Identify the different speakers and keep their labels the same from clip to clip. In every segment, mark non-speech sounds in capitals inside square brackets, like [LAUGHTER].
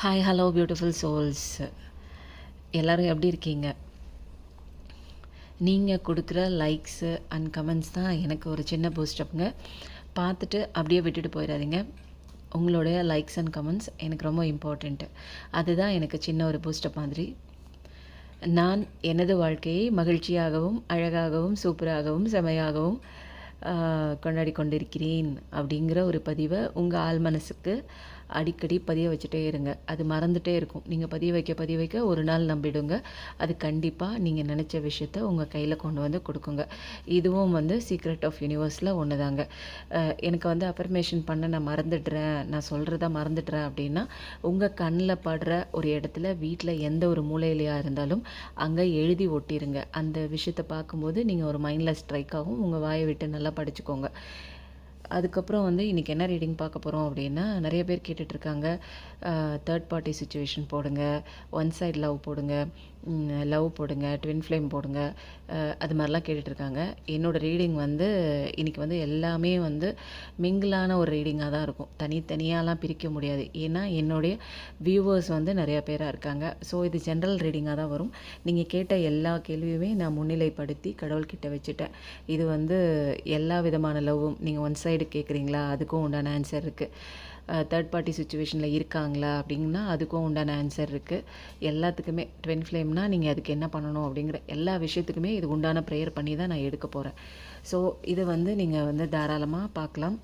Speaker 1: Hi hello beautiful souls எல்லோரும் எப்படி இருக்கீங்க? நீங்கள் கொடுக்குற லைக்ஸு அண்ட் கமெண்ட்ஸ் தான் எனக்கு ஒரு சின்ன பூஸ்டப்புங்க பார்த்துட்டு அப்படியே விட்டுட்டு போயிடாதீங்க. உங்களுடைய லைக்ஸ் அண்ட் கமெண்ட்ஸ் எனக்கு ரொம்ப இம்பார்ட்டண்ட்டு அதுதான் எனக்கு சின்ன ஒரு பூஸ்டப் மாதிரி. நான் எனது வாழ்க்கையை மகிழ்ச்சியாகவும் அழகாகவும் சூப்பராகவும் செமையாகவும் கொண்டாடி கொண்டிருக்கிறேன் அப்படிங்கிற ஒரு பதிவை உங்கள் ஆள் மனசுக்கு அடிக்கடி பதிய வச்சுட்டே இருங்க. அது மறந்துட்டே இருக்கும். நீங்கள் பதிய வைக்க பதிய வைக்க ஒரு நாள் நம்பிடுங்க. அது கண்டிப்பாக நீங்கள் நினச்ச விஷயத்த உங்கள் கையில் கொண்டு வந்து கொடுக்குங்க. இதுவும் வந்து சீக்ரெட் ஆஃப் யூனிவர்ஸில் ஒன்று தாங்க எனக்கு வந்து அஃபர்மேஷன் பண்ண நான் மறந்துடுறேன். நான் சொல்கிறத மறந்துடுறேன் அப்படின்னா உங்கள் கண்ணில் படுற ஒரு இடத்துல வீட்டில் எந்த ஒரு மூலையிலையாக இருந்தாலும் அங்கே எழுதி ஒட்டிடுங்க அந்த விஷயத்தை பார்க்கும்போது நீங்கள் ஒரு மைண்டில் ஸ்ட்ரைக் ஆகும். உங்கள் வாயை விட்டு நல்லா படிச்சுக்கோங்க. அதுக்கப்புறம் வந்து இன்றைக்கி என்ன ரீடிங் பார்க்க போகிறோம் அப்படின்னா நிறைய பேர் கேட்டுட்ருக்காங்க தேர்ட் பார்ட்டி சுச்சுவேஷன் போடுங்க. ஒன் சைடு லவ் போடுங்க. லவ் போடுங்க ட்வின் ஃப்ளேம் போடுங்க அது மாதிரிலாம் கேட்டுட்ருக்காங்க. என்னோடய ரீடிங் வந்து இன்றைக்கி வந்து எல்லாமே வந்து மிங்கிளான ஒரு ரீடிங்காக தான் இருக்கும். தனித்தனியாலாம் பிரிக்க முடியாது. ஏன்னா என்னுடைய வியூவர்ஸ் வந்து நிறையா பேராக இருக்காங்க. ஸோ இது ஜென்ரல் ரீடிங்காக தான் வரும். நீங்கள் கேட்ட எல்லா கேள்வியுமே நான் முன்னிலைப்படுத்தி கடவுள்கிட்ட வச்சுட்டேன். இது வந்து எல்லா விதமான லவ்வும் நீங்கள் ஒன் சைடு கேட்குறீங்களா அதுக்கும் உண்டான ஆன்சர் இருக்குது தேர்ட் பார்ட்டி சுச்சுவேஷனில் இருக்காங்களா அப்படின்னா அதுக்கும் உண்டான ஆன்சர் இருக்குது எல்லாத்துக்குமே ட்வென் ஃப்ளேம்னா நீங்கள் அதுக்கு என்ன பண்ணணும் அப்படிங்கிற எல்லா விஷயத்துக்குமே இது உண்டான ப்ரேயர் பண்ணி தான் நான் எடுக்க போகிறேன் ஸோ இதை வந்து நீங்கள் வந்து தாராளமாக பார்க்கலாம்.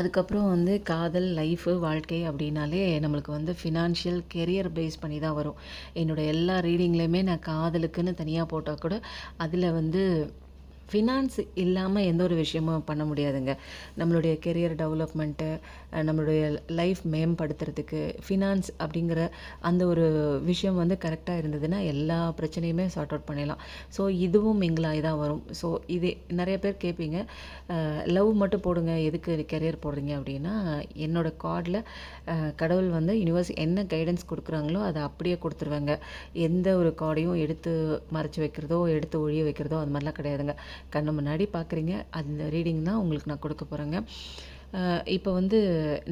Speaker 1: அதுக்கப்புறம் வந்து காதல் லைஃபு வாழ்க்கை அப்படின்னாலே நம்மளுக்கு வந்து ஃபினான்ஷியல் கெரியர் பேஸ் பண்ணி தான் வரும். என்னோடய எல்லா ரீடிங்லேயுமே நான் காதலுக்குன்னு தனியாக போட்டால் கூட அதில் வந்து ஃபினான்ஸ் இல்லாமல் எந்த ஒரு விஷயமும் பண்ண முடியாதுங்க. நம்மளுடைய கெரியர் டெவலப்மெண்ட்டு நம்மளுடைய லைஃப் மேம்படுத்துறதுக்கு ஃபினான்ஸ் அப்படிங்கிற அந்த ஒரு விஷயம் வந்து கரெக்டாக இருந்ததுன்னா எல்லா பிரச்சனையுமே சார்ட் அவுட் பண்ணிடலாம். ஸோ இதுவும் மிங்கிலாகி தான் வரும். ஸோ இது நிறைய பேர் கேட்பீங்க லவ் மட்டும் போடுங்க எதுக்கு கெரியர் போடுறீங்க அப்படின்னா என்னோடய கார்டில் கடவுள் வந்து யூனிவர்ஸ் என்ன கைடன்ஸ் கொடுக்குறாங்களோ அதை அப்படியே கொடுத்துருவாங்க. எந்த ஒரு கார்டையும் எடுத்து மறைச்சி வைக்கிறதோ எடுத்து ஒழிய வைக்கிறதோ அது மாதிரிலாம் கிடையாதுங்க. கண்ணு முன்னாடி பார்க்குறீங்க அந்த ரீடிங் தான் உங்களுக்கு நான் கொடுக்க போகிறேங்க இப்போ வந்து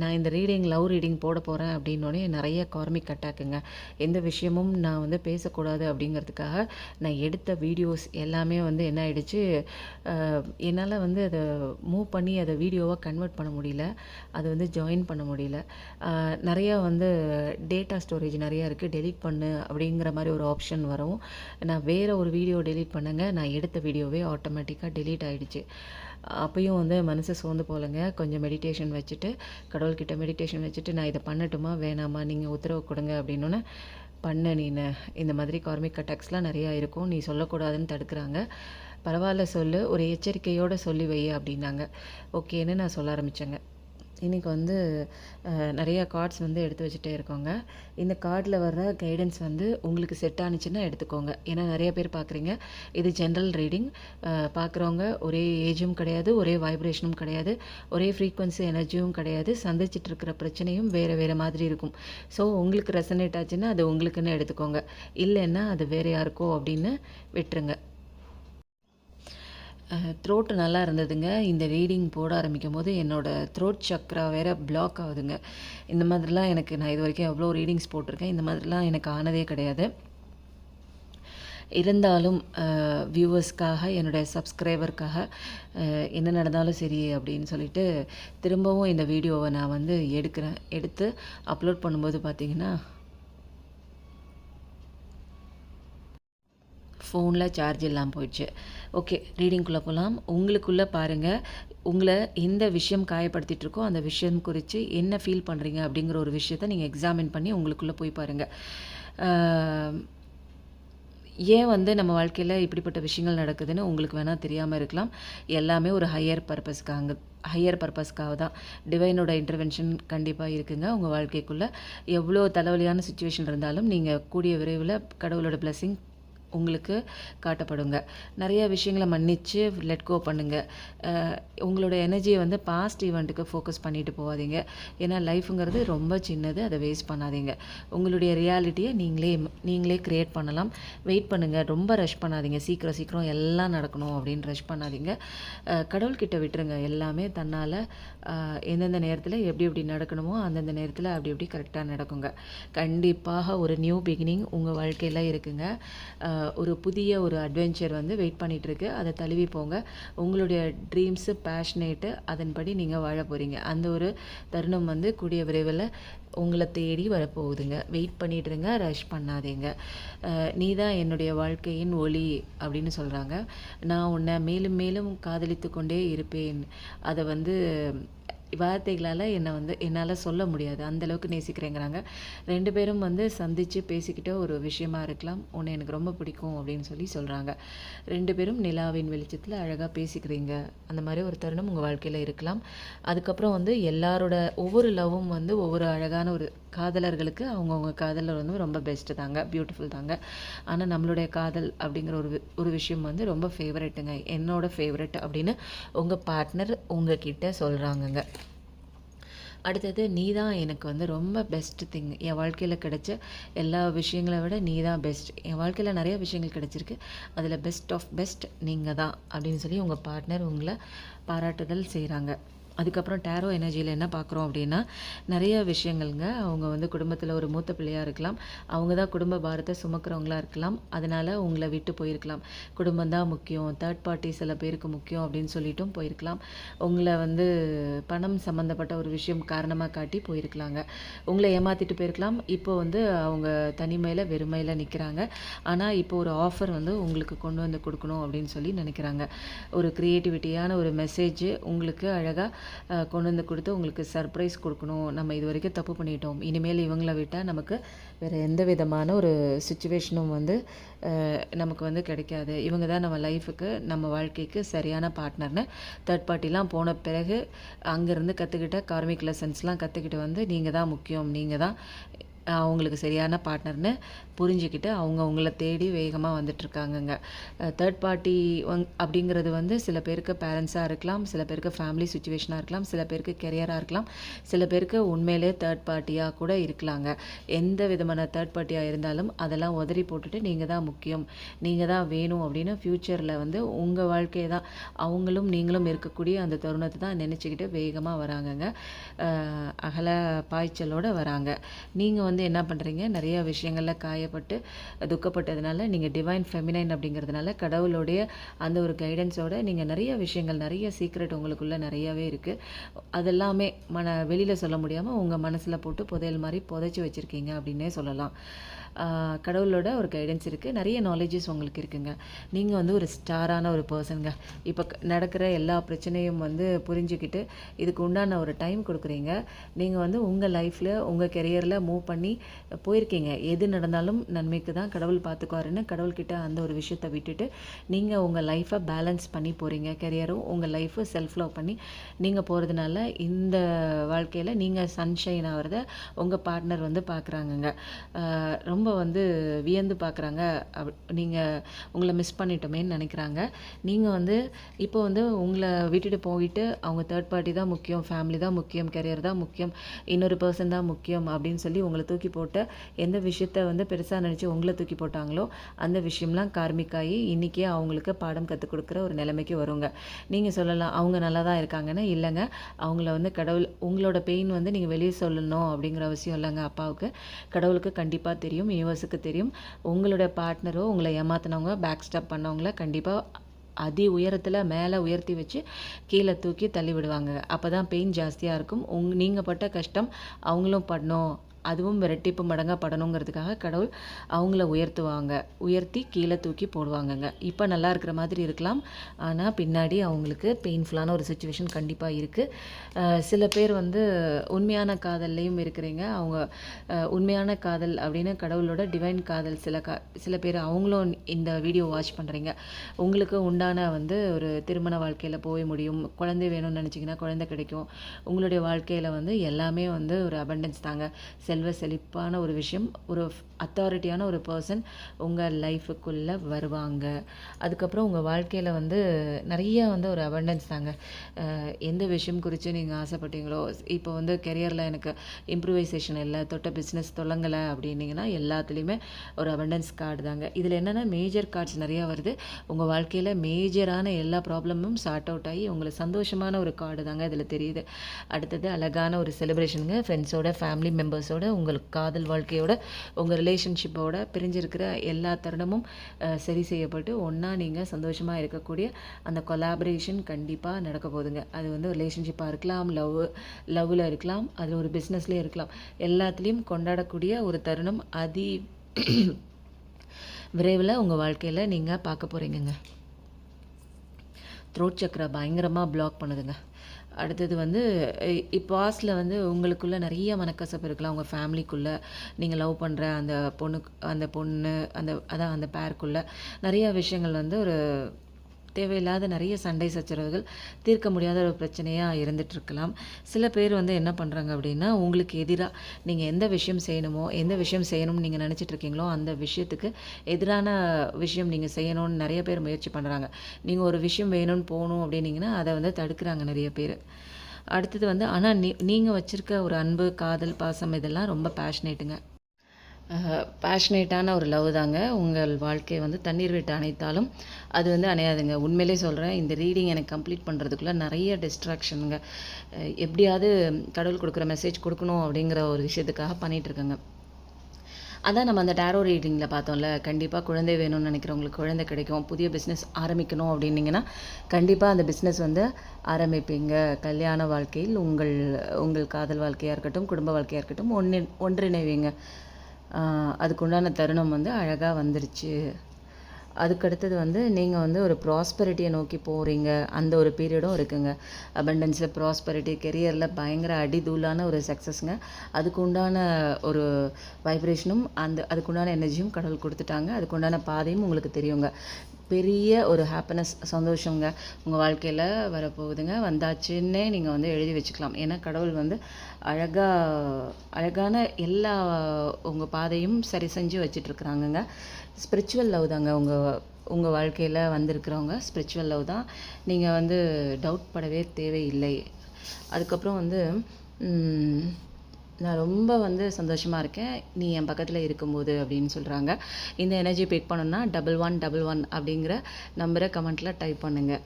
Speaker 1: நான் இந்த ரீடிங் லவ் ரீடிங் போட போகிறேன் அப்படின்னோடனே நிறைய கார்மிக் அட்டாக்குங்க எந்த விஷயமும் நான் வந்து பேசக்கூடாது அப்படிங்கிறதுக்காக நான் எடுத்த வீடியோஸ் எல்லாமே வந்து என்ன ஆயிடுச்சு என்னால் வந்து அதை மூவ் பண்ணி அதை வீடியோவாக கன்வெர்ட் பண்ண முடியல. அது வந்து ஜாயின் பண்ண முடியல. நிறையா வந்து டேட்டா ஸ்டோரேஜ் நிறையா இருக்குது டெலிட் பண்ணு அப்படிங்கிற மாதிரி ஒரு ஆப்ஷன் வரும். நான் வேறு ஒரு வீடியோ டெலிட் பண்ணுங்க. நான் எடுத்த வீடியோவே ஆட்டோமேட்டிக்காக டெலீட் ஆகிடுச்சு அப்பயும் வந்து மனசு சோர்ந்து போகலைங்க. கொஞ்சம் மெடிடேஷன் வச்சுட்டு கடவுள்கிட்ட மெடிடேஷன் வச்சுட்டு நான் இதை பண்ணட்டுமா? வேணாமா? நீங்கள் உத்தரவு கொடுங்க. அப்படின்னோன்னே பண்ண நீ இந்த மாதிரி கார்மிக் அட்டாக்ஸ்லாம் நிறையா இருக்கும். நீ சொல்லக்கூடாதுன்னு தடுக்கிறாங்க. பரவாயில்ல சொல்லு. ஒரு எச்சரிக்கையோடு சொல்லி வை அப்படின்னாங்க. ஓகேன்னு நான் சொல்ல ஆரம்பித்தேங்க இன்றைக்கி வந்து நிறைய கார்ட்ஸ் வந்து எடுத்து வச்சுட்டே இருக்கோங்க. இந்த கார்டில் வர்ற கைடன்ஸ் வந்து உங்களுக்கு செட் ஆனுச்சுன்னா எடுத்துக்கோங்க. ஏன்னா நிறைய பேர் பார்க்குறீங்க இது ஜென்ரல் ரீடிங் பார்க்குறவங்க ஒரே ஏஜும் கிடையாது ஒரே வைப்ரேஷனும் கிடையாது ஒரே ஃப்ரீக்குவன்சி எனர்ஜியும் கிடையாது சந்திச்சுட்டு இருக்கிற பிரச்சனையும் வேறு வேறு மாதிரி இருக்கும். ஸோ உங்களுக்கு ரெசனேட் ஆச்சுன்னா அது உங்களுக்குன்னு எடுத்துக்கோங்க. இல்லைன்னா அது வேறு யாருக்கோ அப்படின்னு விட்டுருங்க. த்ரோட்டு நல்லா இருந்ததுங்க. இந்த ரீடிங் போட ஆரம்பிக்கும் போது என்னோடய த்ரோட் சக்ரா வேறு பிளாக் ஆகுதுங்க. இந்த மாதிரிலாம் எனக்கு நான் இது வரைக்கும் எவ்வளோ ரீடிங்ஸ் போட்டிருக்கேன். இந்த மாதிரிலாம் எனக்கு ஆனதே கிடையாது. இருந்தாலும் வியூவர்ஸ்க்காக என்னுடைய சப்ஸ்கிரைபருக்காக என்ன நடந்தாலும் சரி அப்படின்னு சொல்லிட்டு திரும்பவும் இந்த வீடியோவை நான் வந்து எடுக்கிறேன். எடுத்து அப்லோட் பண்ணும்போது பார்த்திங்கன்னா ஃபோனில் சார்ஜ் இல்லாமல் போயிடுச்சு. ஓகே ரீடிங்குள்ளே போகலாம் உங்களுக்குள்ளே பாருங்கள் உங்களை எந்த விஷயம் காயப்படுத்திகிட்ருக்கோ அந்த விஷயம் குறித்து என்ன ஃபீல் பண்ணுறீங்க அப்படிங்கிற ஒரு விஷயத்த நீங்கள் எக்ஸாமின் பண்ணி உங்களுக்குள்ளே போய் பாருங்கள் ஏன் வந்து நம்ம வாழ்க்கையில் இப்படிப்பட்ட விஷயங்கள் நடக்குதுன்னு உங்களுக்கு வேணால் தெரியாமல் இருக்கலாம். எல்லாமே ஒரு ஹையர் பர்பஸ்க்காக ஹையர் பர்பஸ்க்காக தான். டிவைனோட இன்டர்வென்ஷன் கண்டிப்பாக இருக்குங்க உங்கள் வாழ்க்கைக்குள்ளே. எவ்வளோ தலைவலியான சுச்சுவேஷன் இருந்தாலும் நீங்கள் கூடிய விரைவில் கடவுளோட blessing உங்களுக்கு காட்டப்படுங்க. நிறைய விஷயங்களை மன்னித்து லெட் கோ பண்ணுங்கள் உங்களோட எனர்ஜியை வந்து பாஸ்ட் ஈவெண்ட்டுக்கு ஃபோக்கஸ் பண்ணிட்டு போகாதீங்க. ஏன்னா லைஃபுங்கிறது ரொம்ப சின்னது அதை வேஸ்ட் பண்ணாதீங்க. உங்களுடைய ரியாலிட்டியை நீங்களே நீங்களே க்ரியேட் பண்ணலாம். வெயிட் பண்ணுங்கள் ரொம்ப ரஷ் பண்ணாதீங்க. சீக்கிரம் சீக்கிரம் எல்லாம் நடக்கணும் அப்படின்னு ரஷ் பண்ணாதீங்க. கடவுள்கிட்ட விட்டுருங்க. எல்லாமே தன்னால் எந்தெந்த நேரத்தில் எப்படி எப்படி நடக்கணுமோ அந்தந்த நேரத்தில் அப்படி எப்படி கரெக்டாக நடக்குங்க. கண்டிப்பாக ஒரு நியூ பிகினிங் உங்கள் வாழ்க்கையில் இருக்குங்க. ஒரு புதிய ஒரு அட்வென்ச்சர் வந்து வெயிட் பண்ணிகிட்ருக்கு அதை தழுவி போங்க. உங்களுடைய ட்ரீம்ஸு பேஷனேட்டு அதன்படி நீங்கள் வாழ போகிறீங்க அந்த ஒரு தருணம் வந்து கூடிய விரைவில் உங்களை தேடி வரப்போகுதுங்க. வெயிட் பண்ணிட்டுருங்க. ரஷ் பண்ணாதீங்க. நீ தான் என்னுடைய வாழ்க்கையின் ஒளி அப்படின்னு சொல்கிறாங்க நான் உன்னை மேலும் மேலும் காதலித்து கொண்டே இருப்பேன். அதை வந்து வார்த்தைகளால் என்னை வந்து என்னால் சொல்ல முடியாது. அந்தளவுக்கு நேசிக்கிறேங்கிறாங்க. ரெண்டு பேரும் வந்து சந்தித்து பேசிக்கிட்ட ஒரு விஷயமா இருக்கலாம். உன்னை எனக்கு ரொம்ப பிடிக்கும் அப்படின்னு சொல்லி சொல்கிறாங்க ரெண்டு பேரும் நிலாவின் வெளிச்சத்தில் அழகாக பேசிக்கிறீங்க. அந்த மாதிரி ஒரு தருணம் உங்கள் வாழ்க்கையில் இருக்கலாம். அதுக்கப்புறம் வந்து எல்லாரோட ஒவ்வொரு லவ்வும் வந்து ஒவ்வொரு அழகான ஒரு காதலர்களுக்கு அவங்கவுங்க காதலர் வந்து ரொம்ப பெஸ்ட்டு தாங்க பியூட்டிஃபுல் தாங்க. ஆனால் நம்மளுடைய காதல் அப்படிங்கிற ஒரு வி- ஒரு விஷயம் வந்து ரொம்ப ஃபேவரெட்டுங்க என்னோட ஃபேவரெட் அப்படின்னு உங்கள் பார்ட்னர் உங்ககிட்ட சொல்கிறாங்கங்க அடுத்தது நீ தான் எனக்கு வந்து ரொம்ப பெஸ்ட் திங் என் வாழ்க்கையில் கிடைச்ச எல்லா விஷயங்களை விட நீ தான் பெஸ்ட் என் வாழ்க்கையில் நிறைய விஷயங்கள் கிடைச்சிருக்கு. அதில் பெஸ்ட் ஆஃப் பெஸ்ட் நீங்கள் தான் அப்படின்னு சொல்லி உங்கள் பார்ட்னர் உங்களை பாராட்டுதல் செய்கிறாங்க அதுக்கப்புறம் டேரோ எனர்ஜியில் என்ன பார்க்குறோம் அப்படின்னா நிறைய விஷயங்கள்ங்க. அவங்க வந்து குடும்பத்தில் ஒரு மூத்த பிள்ளையாக இருக்கலாம். அவங்க தான் குடும்ப பாரத்தை சுமக்கிறவங்களா இருக்கலாம். அதனால் உங்களை விட்டு போயிருக்கலாம். குடும்பம் தான் முக்கியம். தேர்ட் பார்ட்டி சில பேருக்கு முக்கியம் அப்படின்னு சொல்லிட்டும் போயிருக்கலாம். உங்களை வந்து பணம் சம்மந்தப்பட்ட ஒரு விஷயம் காரணமாக காட்டி போயிருக்கலாங்க. உங்களை ஏமாற்றிட்டு போயிருக்கலாம். இப்போ வந்து அவங்க தனிமையில் வெறுமையில் நிற்கிறாங்க ஆனால் இப்போ ஒரு ஆஃபர் வந்து உங்களுக்கு கொண்டு வந்து கொடுக்கணும் அப்படின்னு சொல்லி நினைக்கிறாங்க. ஒரு க்ரியேட்டிவிட்டியான ஒரு மெசேஜ் உங்களுக்கு அழகாக கொண்டு வந்து கொடுத்து உங்களுக்கு சர்ப்ரைஸ் கொடுக்கணும். நம்ம இது வரைக்கும் தப்பு பண்ணிட்டோம். இனிமேல் இவங்கள விட்டால் நமக்கு வேறு எந்த விதமான ஒரு சுச்சுவேஷனும் வந்து நமக்கு வந்து கிடைக்காது. இவங்க தான் நம்ம லைஃபுக்கு நம்ம வாழ்க்கைக்கு சரியான பார்ட்னர்னு தேர்ட் பார்ட்டிலாம் போன பிறகு அங்கேருந்து கற்றுக்கிட்ட கார்மிக் லெசன்ஸ்லாம் கற்றுக்கிட்டு வந்து நீங்கள் தான் முக்கியம். நீங்கள் தான் அவங்களுக்கு சரியான பார்ட்னர்னு புரிஞ்சுக்கிட்டு அவங்க உங்களை தேடி வேகமாக வந்துட்டுருக்காங்கங்க. தேர்ட் பார்ட்டி வங் அப்படிங்கிறது வந்து சில பேருக்கு பேரண்ட்ஸாக இருக்கலாம் சில பேருக்கு ஃபேமிலி சுச்சுவேஷனாக இருக்கலாம் சில பேருக்கு கெரியராக இருக்கலாம் சில பேருக்கு உண்மையிலே தேர்ட் பார்ட்டியாக கூட இருக்கலாங்க. எந்த விதமான தேர்ட் பார்ட்டியாக இருந்தாலும் அதெல்லாம் உதறி போட்டுட்டு நீங்கள் தான் முக்கியம் நீங்கள் தான் வேணும் அப்படின்னு ஃப்யூச்சரில் வந்து உங்கள் வாழ்க்கையை தான் அவங்களும் நீங்களும் இருக்கக்கூடிய அந்த தருணத்தை தான் நினச்சிக்கிட்டு வேகமாக வராங்கங்க. அகல பாய்ச்சலோடு வராங்க. நீங்கள் வந்து என்ன பண்ணுறீங்க நிறைய விஷயங்களில் காயப்பட்டு துக்கப்பட்டதுனால நீங்கள் டிவைன் ஃபெமினைன் அப்படிங்கிறதுனால கடவுளுடைய அந்த ஒரு கைடன்ஸோட நீங்கள் நிறைய விஷயங்கள் நிறைய சீக்ரெட் உங்களுக்குள்ளே நிறையவே இருக்குது அதெல்லாமே மன வெளியில் சொல்ல முடியாமல் உங்கள் மனசில் போட்டு புதையல் மாதிரி புதைச்சி வச்சுருக்கீங்க அப்படின்னே சொல்லலாம். கடவுளோட ஒரு கைடன்ஸ் இருக்குது நிறைய நாலேஜஸ் உங்களுக்கு இருக்குங்க. நீங்கள் வந்து ஒரு ஸ்டாரான ஒரு பர்சனுங்க இப்போ க- நடக்கிற எல்லா பிரச்சனையும் வந்து புரிஞ்சுக்கிட்டு இதுக்கு உண்டான ஒரு டைம் கொடுக்குறீங்க. நீங்கள் வந்து உங்கள் லைஃப்பில் உங்கள் கெரியரில் மூவ் பண்ணி போயிருக்கீங்க. எது நடந்தாலும் நன்மைக்கு தான் கடவுள் பார்த்துக்குவாருன்னு கடவுள்கிட்ட அந்த ஒரு விஷயத்தை விட்டுட்டு நீங்கள் உங்கள் லைஃப்பை பேலன்ஸ் பண்ணி போகிறீங்க கெரியரும் உங்கள் லைஃப்பை செல்ஃப் லவ் பண்ணி நீங்கள் போகிறதுனால இந்த வாழ்க்கையில் நீங்கள் சன்ஷைன் ஆகிறத உங்கள் பார்ட்னர் வந்து பார்க்குறாங்கங்க ரொம்ப ரொம்ப வந்து வியந்து பார்க்குறாங்க அப் நீங்கள் உங்களை மிஸ் பண்ணிட்டோமேன்னு நினைக்கிறாங்க. நீங்கள் வந்து இப்போ வந்து உங்களை விட்டுட்டு போயிட்டு அவங்க தேர்ட் பார்ட்டி தான் முக்கியம் ஃபேமிலி தான் முக்கியம் கெரியர் தான் முக்கியம் இன்னொரு பர்சன் தான் முக்கியம் அப்படின்னு சொல்லி உங்களை தூக்கி போட்டு எந்த விஷயத்த வந்து பெருசாக நினச்சி உங்களை தூக்கி போட்டாங்களோ அந்த விஷயம்லாம் கார்மிக்காகி இன்றைக்கே அவங்களுக்கு பாடம் கற்றுக் கொடுக்குற ஒரு நிலைமைக்கு வருங்க. நீங்கள் சொல்லலாம் அவங்க நல்லா தான் இருக்காங்கன்னா இல்லைங்க. அவங்கள வந்து கடவுள் உங்களோட பெயின் வந்து நீங்கள் வெளியே சொல்லணும் அப்படிங்கிற அவசியம் இல்லைங்க அப்பாவுக்கு. கடவுளுக்கு கண்டிப்பாக தெரியும். யூனிவர்ஸுக்கு தெரியும். உங்களோட பார்ட்னரோ உங்களை ஏமாத்தினவங்க பேக் ஸ்டாப் பண்ணவங்கள கண்டிப்பாக அதி உயரத்தில் மேலே உயர்த்தி வச்சு கீழே தூக்கி தள்ளி விடுவாங்க அப்போ தான் பெயின் ஜாஸ்தியாக இருக்கும். உங் நீங்கள் பட்ட கஷ்டம் அவங்களும் பண்ணோம் அதுவும் இரட்டிப்பு மடங்காக படணுங்கிறதுக்காக கடவுள் அவங்கள உயர்த்துவாங்க. உயர்த்தி கீழே தூக்கி போடுவாங்கங்க. இப்போ நல்லா இருக்கிற மாதிரி இருக்கலாம். ஆனால் பின்னாடி அவங்களுக்கு பெயின்ஃபுல்லான ஒரு சுச்சுவேஷன் கண்டிப்பாக இருக்குது சில பேர் வந்து உண்மையான காதல்லையும் இருக்கிறீங்க. அவங்க உண்மையான காதல் அப்படின்னு கடவுளோட டிவைன் காதல் சில கா சில பேர் அவங்களும் இந்த வீடியோ வாட்ச் பண்ணுறீங்க உங்களுக்கு உண்டான வந்து ஒரு திருமண வாழ்க்கையில் போய் முடியும். குழந்தை வேணும்னு நினச்சிங்கன்னா குழந்தை கிடைக்கும். உங்களுடைய வாழ்க்கையில் வந்து எல்லாமே வந்து ஒரு அபண்டன்ஸ் தாங்க. செல்வ செழிப்பான ஒரு விஷயம். ஒரு அத்தாரிட்டியான ஒரு பர்சன் உங்கள் லைஃபுக்குள்ளே வருவாங்க. அதுக்கப்புறம் உங்கள் வாழ்க்கையில் வந்து நிறையா வந்து ஒரு அபண்டன்ஸ் தாங்க. எந்த விஷயம் குறித்து நீங்கள் ஆசைப்பட்டீங்களோ இப்போ வந்து கெரியரில் எனக்கு இம்ப்ரூவைசேஷன் இல்லை தொட்ட பிஸ்னஸ் தொடங்கலை அப்படின்னீங்கன்னா எல்லாத்துலேயுமே ஒரு அபண்டன்ஸ் கார்டு தாங்க. இதில் என்னென்னா மேஜர் கார்ட்ஸ் நிறையா வருது. உங்கள் வாழ்க்கையில் மேஜரான எல்லா ப்ராப்ளமும் சார்ட் அவுட் ஆகி உங்களுக்கு சந்தோஷமான ஒரு கார்டு தாங்க இதில் தெரியுது. அடுத்தது அழகான ஒரு செலிப்ரேஷனுங்க ஃப்ரெண்ட்ஸோட ஃபேமிலி மெம்பர்ஸோட உங்களுக்கு காதல் வாழ்க்கையோட உங்கள் ரிலேஷன்ஷிப்போட பிரிஞ்சிருக்கிற எல்லா தருணமும் சரி செய்யப்பட்டு ஒன்றா நீங்கள் சந்தோஷமாக இருக்கக்கூடிய அந்த கொலாபரேஷன் கண்டிப்பாக நடக்க போதுங்க அது வந்து ரிலேஷன்ஷிப்பாக இருக்கலாம் லவ் லவ்வில் இருக்கலாம் அது ஒரு பிஸ்னஸ்லேயே இருக்கலாம். எல்லாத்துலேயும் கொண்டாடக்கூடிய ஒரு தருணம் அதி [CLEARS THROAT] விரைவில் உங்கள் வாழ்க்கையில் நீங்கள் பார்க்க போகிறீங்கங்க த்ரோட் சக்கரை பயங்கரமாக பிளாக் பண்ணுதுங்க. அடுத்தது வந்து இப்போ பாஸ்டில் வந்து உங்களுக்குள்ளே நிறைய மனக்கசப்பு இருக்கலாம். உங்கள் ஃபேமிலிக்குள்ளே நீங்கள் லவ் பண்ணுற அந்த பொண்ணுக்கு அந்த பொண்ணு அந்த அதான் அந்த பேருக்குள்ளே நிறைய விஷயங்கள் வந்து ஒரு தேவையில்லாத நிறைய சண்டை சச்சரவுகள் தீர்க்க முடியாத ஒரு பிரச்சனையாக இருந்துகிட்ருக்கலாம் சில பேர் வந்து என்ன பண்ணுறாங்க அப்படின்னா உங்களுக்கு எதிராக நீங்கள் எந்த விஷயம் செய்யணுமோ எந்த விஷயம் செய்யணும்னு நீங்கள் நினச்சிட்ருக்கீங்களோ அந்த விஷயத்துக்கு எதிரான விஷயம் நீங்கள் செய்யணும்னு நிறைய பேர் முயற்சி பண்ணுறாங்க நீங்கள் ஒரு விஷயம் வேணும்னு போகணும் அப்படின்னீங்கன்னா அதை வந்து தடுக்கிறாங்க நிறைய பேர். அடுத்தது வந்து ஆனால் நீ நீங்கள் வச்சுருக்க ஒரு அன்பு காதல் பாசம் இதெல்லாம் ரொம்ப பேஷனேட்டுங்க பேஷனேட்டான ஒரு லவ் தாங்க. உங்கள் வாழ்க்கையை வந்து தண்ணீர் விட்டு அணைத்தாலும் அது வந்து அணையாதுங்க. உண்மையிலே சொல்கிறேன் இந்த ரீடிங் எனக்கு கம்ப்ளீட் பண்ணுறதுக்குள்ளே நிறைய டிஸ்ட்ராக்ஷனுங்க எப்படியாவது கடவுள் கொடுக்குற மெசேஜ் கொடுக்கணும் அப்படிங்கிற ஒரு விஷயத்துக்காக பண்ணிகிட்ருக்கேங்க அதான் நம்ம அந்த டேரோ ரீடிங்கில் பார்த்தோம்ல கண்டிப்பாக குழந்தை வேணும்னு நினைக்கிறவங்களுக்கு குழந்தை கிடைக்கும் புதிய பிஸ்னஸ் ஆரம்பிக்கணும் அப்படின்னீங்கன்னா கண்டிப்பாக அந்த பிஸ்னஸ் வந்து ஆரம்பிப்பீங்க. கல்யாண வாழ்க்கையில் உங்கள் உங்கள் காதல் வாழ்க்கையாக இருக்கட்டும் குடும்ப வாழ்க்கையாக இருக்கட்டும் ஒன்று ஒன்றிணைவீங்க. அதுக்குண்டான தருணம் வந்து அழகாக வந்துருச்சு. அதுக்கடுத்தது வந்து நீங்கள் வந்து ஒரு ப்ராஸ்பரிட்டியை நோக்கி போகிறீங்க அந்த ஒரு பீரியடும் இருக்குங்க. அபண்டன்ஸில் ப்ராஸ்பரிட்டி கெரியரில் பயங்கர அடிதூளான ஒரு சக்ஸஸ்ங்க அதுக்குண்டான ஒரு வைப்ரேஷனும் அந்த அதுக்குண்டான எனர்ஜியும் கடவுள் கொடுத்துட்டாங்க. அதுக்குண்டான பாதையும் உங்களுக்கு தெரியுங்க. பெரிய ஒரு ஹாப்பினஸ் சந்தோஷங்க உங்கள் வாழ்க்கையில் வரப்போகுதுங்க. வந்தாச்சுன்னே நீங்கள் வந்து எழுதி வச்சுக்கலாம். ஏன்னா கடவுள் வந்து அழகாக அழகான எல்லா உங்கள் பாதையும் சரி செஞ்சு வச்சிட்ருக்குறாங்கங்க. ஸ்பிரிச்சுவல் லவ் தாங்க உங்கள் உங்கள் வாழ்க்கையில் வந்திருக்கிறவங்க. ஸ்பிரிச்சுவல் லவ் தான். நீங்கள் வந்து டவுட் படவே தேவையில்லை. அதுக்கப்புறம் வந்து நான் ரொம்ப வந்து சந்தோஷமாக இருக்கேன். நீ என் பக்கத்தில் இருக்கும்போது அப்படின்னு சொல்கிறாங்க இந்த எனர்ஜி பிக் பண்ணணும்னா டபுள் ஒன் டபுள் ஒன் அப்படிங்கிற நம்பரை கமெண்ட்டில் டைப் பண்ணுங்கள்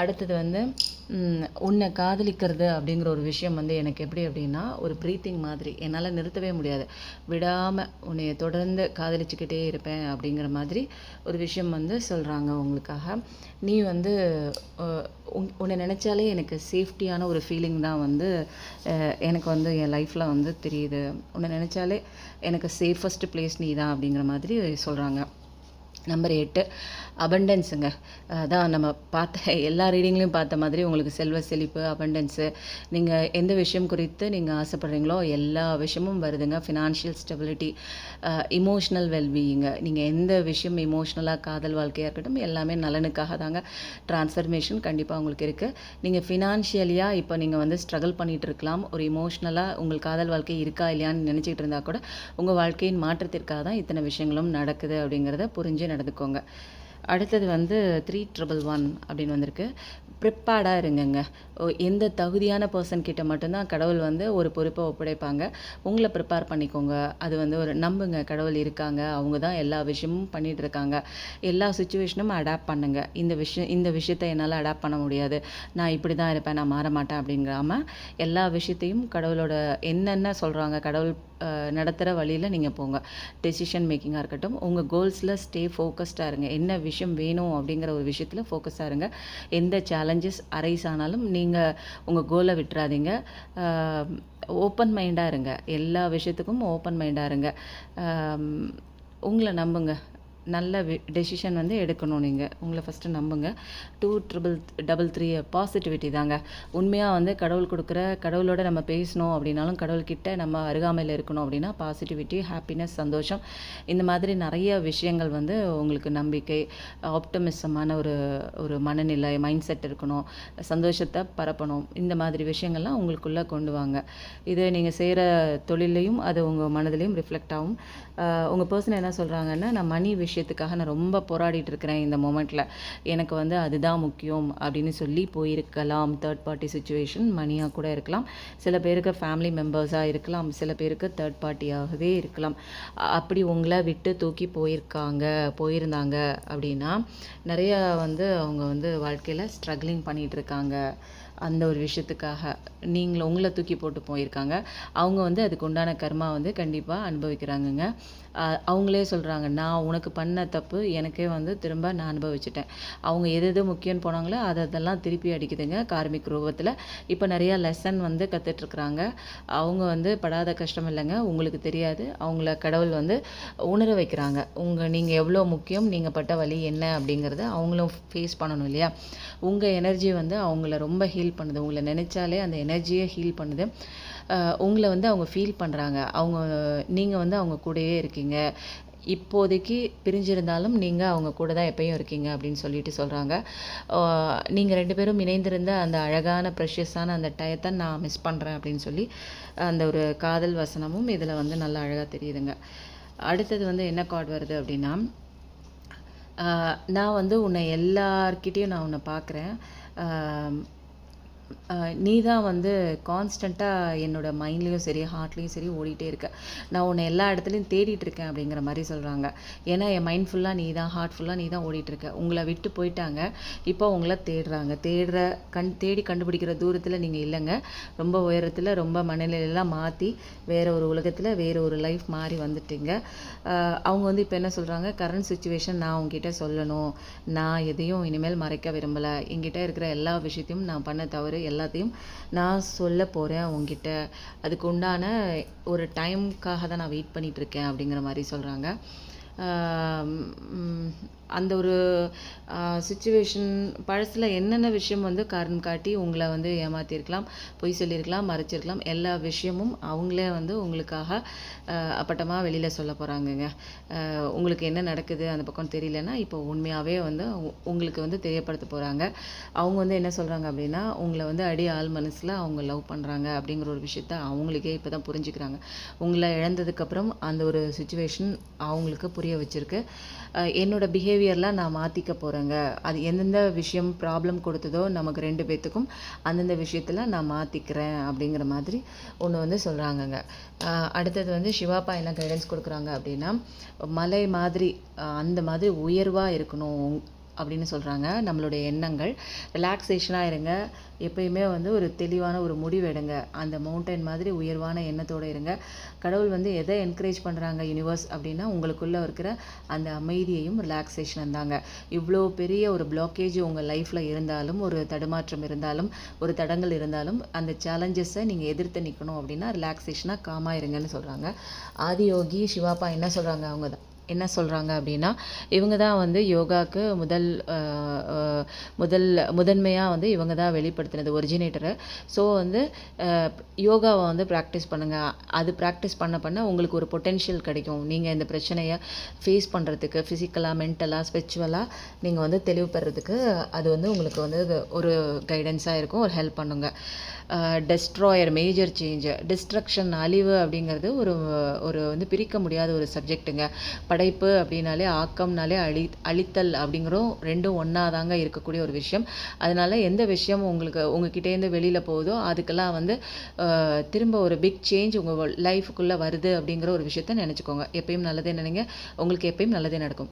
Speaker 1: அடுத்தது வந்து உன்னை காதலிக்கிறது அப்படிங்கிற ஒரு விஷயம் வந்து எனக்கு எப்படி அப்படின்னா ஒரு ப்ரீத்திங் மாதிரி. என்னால் நிறுத்தவே முடியாது. விடாமல் உன்னைய தொடர்ந்து காதலிச்சுக்கிட்டே இருப்பேன் அப்படிங்கிற மாதிரி ஒரு விஷயம் வந்து சொல்கிறாங்க உங்களுக்காக. நீ வந்து உன் உன்னை நினச்சாலே எனக்கு சேஃப்டியான ஒரு ஃபீலிங் தான் வந்து எனக்கு வந்து என் லைஃப்பில் வந்து தெரியுது. உன்னை நினச்சாலே எனக்கு சேஃபஸ்ட் பிளேஸ் நீ தான் அப்படிங்கிற மாதிரி சொல்கிறாங்க நம்பர் எட்டு அபண்டன்ஸுங்க அதான் நம்ம பார்த்த எல்லா ரீடிங்லையும் பார்த்த மாதிரி உங்களுக்கு செல்வ செழிப்பு அபண்டன்ஸு நீங்கள் எந்த விஷயம் குறித்து நீங்கள் ஆசைப்பட்றீங்களோ எல்லா விஷயமும் வருதுங்க. ஃபினான்ஷியல் ஸ்டெபிலிட்டி இமோஷ்னல் வெல்பீயிங்க நீங்கள் எந்த விஷயம் இமோஷ்னலாக காதல் வாழ்க்கையாக இருக்கட்டும் எல்லாமே நலனுக்காக தாங்க ட்ரான்ஸ்ஃபர்மேஷன் கண்டிப்பாக உங்களுக்கு இருக்குது நீங்கள் ஃபினான்ஷியலியாக இப்போ நீங்கள் வந்து ஸ்ட்ரகிள் பண்ணிகிட்டு இருக்கலாம். ஒரு இமோஷ்னலாக உங்கள் காதல் வாழ்க்கை இருக்கா இல்லையான்னு நினச்சிக்கிட்டு இருந்தால் கூட உங்கள் வாழ்க்கையின் மாற்றத்திற்காக தான் இத்தனை விஷயங்களும் நடக்குது அப்படிங்கிறத புரிஞ்சு நடந்துக்கோங்க. அடுத்தது வந்து த்ரீ ட்ரிபிள் ஒன் அப்படின்னு வந்திருக்கு. ப்ரிப்பேர்டாக இருங்கங்க. ஓ, எந்த தகுதியான பர்சன் கிட்ட மட்டும்தான் கடவுள் வந்து ஒரு பொறுப்பை ஒப்படைப்பாங்க. உங்களை ப்ரிப்பேர் பண்ணிக்கோங்க. அது வந்து ஒரு நம்புங்க. கடவுள் இருக்காங்க. அவங்க தான் எல்லா விஷயமும் பண்ணிகிட்ருக்காங்க இருக்காங்க. எல்லா சுச்சுவேஷனும் அடாப்ட் பண்ணுங்க. இந்த விஷயம் இந்த விஷயத்தை என்னால் அடாப்ட் பண்ண முடியாது. நான் இப்படி தான் இருப்பேன். நான் மாற மாட்டேன் அப்படிங்காம எல்லா விஷயத்தையும் கடவுளோட என்னென்ன சொல்கிறாங்க கடவுள் நடத்துகிற வழியில் நீங்கள் போங்க. டெசிஷன் மேக்கிங்காக இருக்கட்டும். உங்கள் கோல்ஸில் ஸ்டே ஃபோக்கஸ்டாக இருங்க. என்ன விஷயம் விஷயம் வேணும் அப்படிங்கிற ஒரு விஷயத்தில் ஃபோக்கஸாக இருங்க. எந்த சேலஞ்சஸ் அரைஸ் ஆனாலும் நீங்கள் உங்கள் கோலை விட்டுறாதீங்க. ஓப்பன் மைண்டாக இருங்க. எல்லா விஷயத்துக்கும் ஓப்பன் மைண்டாக இருங்க. உங்களை நம்புங்க. நல்ல டெசிஷன் வந்து எடுக்கணும் நீங்கள் உங்களை ஃபஸ்ட்டு நம்புங்க. Two triple double three positivity தாங்க. உண்மையாக வந்து கடவுள் கொடுக்குற கடவுளோட நம்ம பேசணும் அப்படின்னாலும் கடவுள்கிட்ட நம்ம அருகாமையில் இருக்கணும் அப்படின்னா பாசிட்டிவிட்டி ஹாப்பினஸ் சந்தோஷம் இந்த மாதிரி நிறைய விஷயங்கள் வந்து உங்களுக்கு நம்பிக்கை ஆப்டமிசமான ஒரு ஒரு மனநிலை மைண்ட் செட் இருக்கணும். சந்தோஷத்தை பரப்பணும். இந்த மாதிரி விஷயங்கள்லாம் உங்களுக்குள்ளே கொண்டு வாங்க. இது நீங்கள் செய்கிற தொழிலையும் அது உங்கள் மனதிலையும் ரிஃப்ளெக்ட் ஆகும். உங்கள் பர்சன் என்ன சொல்கிறாங்கன்னா நான் மணி விஷயம் விஷயத்துக்காக நான் ரொம்ப போராடிட்டு இருக்கிறேன் இந்த மொமெண்ட்டில் எனக்கு வந்து அதுதான் முக்கியம் அப்படின்னு சொல்லி போயிருக்கலாம். தேர்ட் பார்ட்டி சுச்சுவேஷன் மணியாக கூட இருக்கலாம். சில பேருக்கு ஃபேமிலி மெம்பர்ஸாக இருக்கலாம். சில பேருக்கு தேர்ட் பார்ட்டியாகவே இருக்கலாம். அப்படி உங்களை விட்டு தூக்கி போயிருக்காங்க போயிருந்தாங்க அப்படின்னா நிறையா வந்து அவங்க வந்து வாழ்க்கையில் ஸ்ட்ரகிளிங் பண்ணிகிட்டு இருக்காங்க. அந்த ஒரு விஷயத்துக்காக நீங்கள் உங்களை தூக்கி போட்டு போயிருக்காங்க. அவங்க வந்து அதுக்கு உண்டான கர்மா வந்து கண்டிப்பாக அனுபவிக்கிறாங்கங்க. அவங்களே சொல்கிறாங்க நான் உனக்கு பண்ண தப்பு எனக்கே வந்து திரும்ப நான் அனுபவிச்சிட்டேன். அவங்க எது எது முக்கியம்னு போனாங்களோ அதை அதெல்லாம் திருப்பி அடிக்குதுங்க கார்மிக் ரூபத்தில். இப்போ நிறையா லெசன் வந்து கற்றுட்ருக்குறாங்க அவங்க வந்து படாத கஷ்டம் இல்லைங்க உங்களுக்கு தெரியாது. அவங்கள கடவுள் வந்து உணர வைக்கிறாங்க. உங்கள் நீங்கள் எவ்வளோ முக்கியம் நீங்கள் பட்ட வழி என்ன அப்படிங்கிறத அவங்களும் ஃபேஸ் பண்ணணும் இல்லையா? உங்கள் எனர்ஜி வந்து அவங்கள ரொம்ப ஹீல் பண்ணுது. உங்களை நினச்சாலே அந்த எனர்ஜியை ஹீல் பண்ணுது. உங்களை வந்து அவங்க ஃபீல் பண்ணுறாங்க அவங்க நீங்கள் வந்து அவங்க கூடவே இருக்கீங்க. இப்போதைக்கு பிரிஞ்சிருந்தாலும் நீங்கள் அவங்க கூட தான் எப்பயும் இருக்கீங்க அப்படின்னு சொல்லிட்டு சொல்கிறாங்க நீங்கள் ரெண்டு பேரும் இணைந்திருந்த அந்த அழகான ப்ரெஷியஸான அந்த டயத்தை நான் மிஸ் பண்ணுறேன் அப்படின்னு சொல்லி அந்த ஒரு காதல் வசனமும் இதில் வந்து நல்லா அழகாக தெரியுதுங்க. அடுத்தது வந்து என்ன கார்டு வருது அப்படின்னா நான் வந்து உன்னை எல்லார்கிட்டேயும் நான் உன்னை பார்க்குறேன் நீ தான் வந்து கான்ஸ்டண்ட்டாக என்னோட மைண்ட்லேயும் சரி ஹார்ட்லேயும் சரி ஓடிட்டே இருக்க. நான் உன்னை எல்லா இடத்துலையும் தேடிட்டு இருக்கேன் அப்படிங்கிற மாதிரி சொல்கிறாங்க ஏன்னா என் மைண்ட் ஃபுல்லாக நீ தான் ஹார்ட் ஃபுல்லாக நீ தான் ஓடிட்டுருக்க உங்களை விட்டு போயிட்டாங்க. இப்போ உங்களை தேடுறாங்க. தேடுற கண் தேடி கண்டுபிடிக்கிற தூரத்தில் நீங்கள் இல்லைங்க. ரொம்ப உயரத்தில் ரொம்ப மனநிலையெல்லாம் மாற்றி வேறு ஒரு உலகத்தில் வேறு ஒரு லைஃப் மாறி வந்துட்டீங்க. அவங்க வந்து இப்போ என்ன சொல்கிறாங்க கரண்ட் சுச்சுவேஷன் நான் உங்ககிட்ட சொல்லணும். நான் எதையும் இனிமேல் மறைக்க விரும்பலை. என்கிட்ட இருக்கிற எல்லா விஷயத்தையும் நான் பண்ண தவறு. எல்லாத்தையும் நான் சொல்ல போகிறேன் உங்ககிட்ட அதுக்கு உண்டான ஒரு டைம்க்காக தான் நான் வெயிட் பண்ணிகிட்ருக்கேன் இருக்கேன் அப்படிங்கிற மாதிரி சொல்கிறாங்க அந்த ஒரு சுச்சுவேஷன் பழசில் என்னென்ன விஷயம் வந்து காரணம் காட்டி உங்களை வந்து ஏமாற்றிருக்கலாம் பொய் சொல்லியிருக்கலாம் மறைச்சிருக்கலாம் எல்லா விஷயமும் அவங்களே வந்து உங்களுக்காக அப்பட்டமாக வெளியில் சொல்ல போகிறாங்கங்க உங்களுக்கு என்ன நடக்குது அந்த பக்கம் தெரியலன்னா இப்போ உண்மையாகவே வந்து உ- உங்களுக்கு வந்து தெரியப்படுத்த போகிறாங்க அவங்க வந்து என்ன சொல்கிறாங்க அப்படின்னா உங்களை வந்து அடி ஆள் மனசில் அவங்க லவ் பண்ணுறாங்க அப்படிங்கிற ஒரு விஷயத்த அவங்களுக்கே இப்போ தான் புரிஞ்சுக்கிறாங்க. உங்களை இழந்ததுக்கப்புறம் அந்த ஒரு சுச்சுவேஷன் அவங்களுக்கு புரிய வச்சுருக்கு. என்னோடய என்னோட பிஹேவியர்லாம் நான் மாற்றிக்க போகிறேங்க அது எந்தெந்த விஷயம் ப்ராப்ளம் கொடுத்ததோ நமக்கு ரெண்டு பேர்த்துக்கும் அந்தந்த விஷயத்தில் நான் மாற்றிக்கிறேன் அப்படிங்கிற மாதிரி ஒன்று வந்து சொல்கிறாங்கங்க அடுத்தது வந்து சிவாப்பா என்ன கைடன்ஸ் கொடுக்குறாங்க அப்படின்னா மலை மாதிரி அந்த மாதிரி உயர்வாக இருக்கணும். அப்படின்னு சொல்கிறாங்க நம்மளுடைய எண்ணங்கள். ரிலாக்ஸேஷனாக இருங்க. எப்பயுமே வந்து ஒரு தெளிவான ஒரு முடிவு எடுங்க. அந்த மவுண்டன் மாதிரி உயர்வான எண்ணத்தோடு இருங்க. கடவுள் வந்து எதை என்கரேஜ் பண்ணுறாங்க யூனிவர்ஸ் அப்படின்னா உங்களுக்குள்ளே இருக்கிற அந்த அமைதியையும் ரிலாக்ஸேஷனும் தாங்க இவ்வளோ பெரிய ஒரு பிளாக்கேஜ் உங்கள் லைஃப்பில் இருந்தாலும் ஒரு தடுமாற்றம் இருந்தாலும் ஒரு தடங்கள் இருந்தாலும் அந்த சேலஞ்சஸை நீங்கள் எதிர்த்து நிற்கணும் அப்படின்னா ரிலாக்ஸேஷனாக காமாக இருங்கன்னு சொல்கிறாங்க ஆதியோகி சிவாப்பா என்ன சொல்கிறாங்க அவங்க தான் என்ன சொல்கிறாங்க அப்படின்னா இவங்க தான் வந்து யோகாக்கு முதல் முதல் முதன்மையாக வந்து இவங்க தான் வெளிப்படுத்தினது ஒரிஜினேட்டரை ஸோ வந்து யோகாவை வந்து ப்ராக்டிஸ் பண்ணுங்கள் அது ப்ராக்டிஸ் பண்ண பண்ண உங்களுக்கு ஒரு பொட்டென்ஷியல் கிடைக்கும். நீங்கள் இந்த பிரச்சனையை ஃபேஸ் பண்ணுறதுக்கு ஃபிசிக்கலாக மென்டலாக ஸ்பிரிச்சுவலாக நீங்கள் வந்து தெளிவு பெறதுக்கு அது வந்து உங்களுக்கு வந்து ஒரு கைடன்ஸாக இருக்கும் ஒரு ஹெல்ப் பண்ணுங்க. டெஸ்ட்ராயர் மேஜர் சேஞ்சு டிஸ்ட்ரக்ஷன் அழிவு அப்படிங்கிறது ஒரு ஒரு வந்து பிரிக்க முடியாத ஒரு சப்ஜெக்ட்டுங்க படைப்பு அப்படின்னாலே ஆக்கம்னாலே அழி அழித்தல் அப்படிங்கிறோம் ரெண்டும் ஒன்றா தாங்க இருக்கக்கூடிய ஒரு விஷயம். அதனால எந்த விஷயம் உங்களுக்கு உங்ககிட்டேருந்து வெளியில் போகுதோ அதுக்கெல்லாம் வந்து திரும்ப ஒரு பிக் சேஞ்ச் உங்கள் லைஃபுக்குள்ளே வருது அப்படிங்கிற ஒரு விஷயத்த நினச்சிக்கோங்க. எப்பயும் நல்லதே நினைங்க. உங்களுக்கு எப்பயும் நல்லதே நடக்கும்.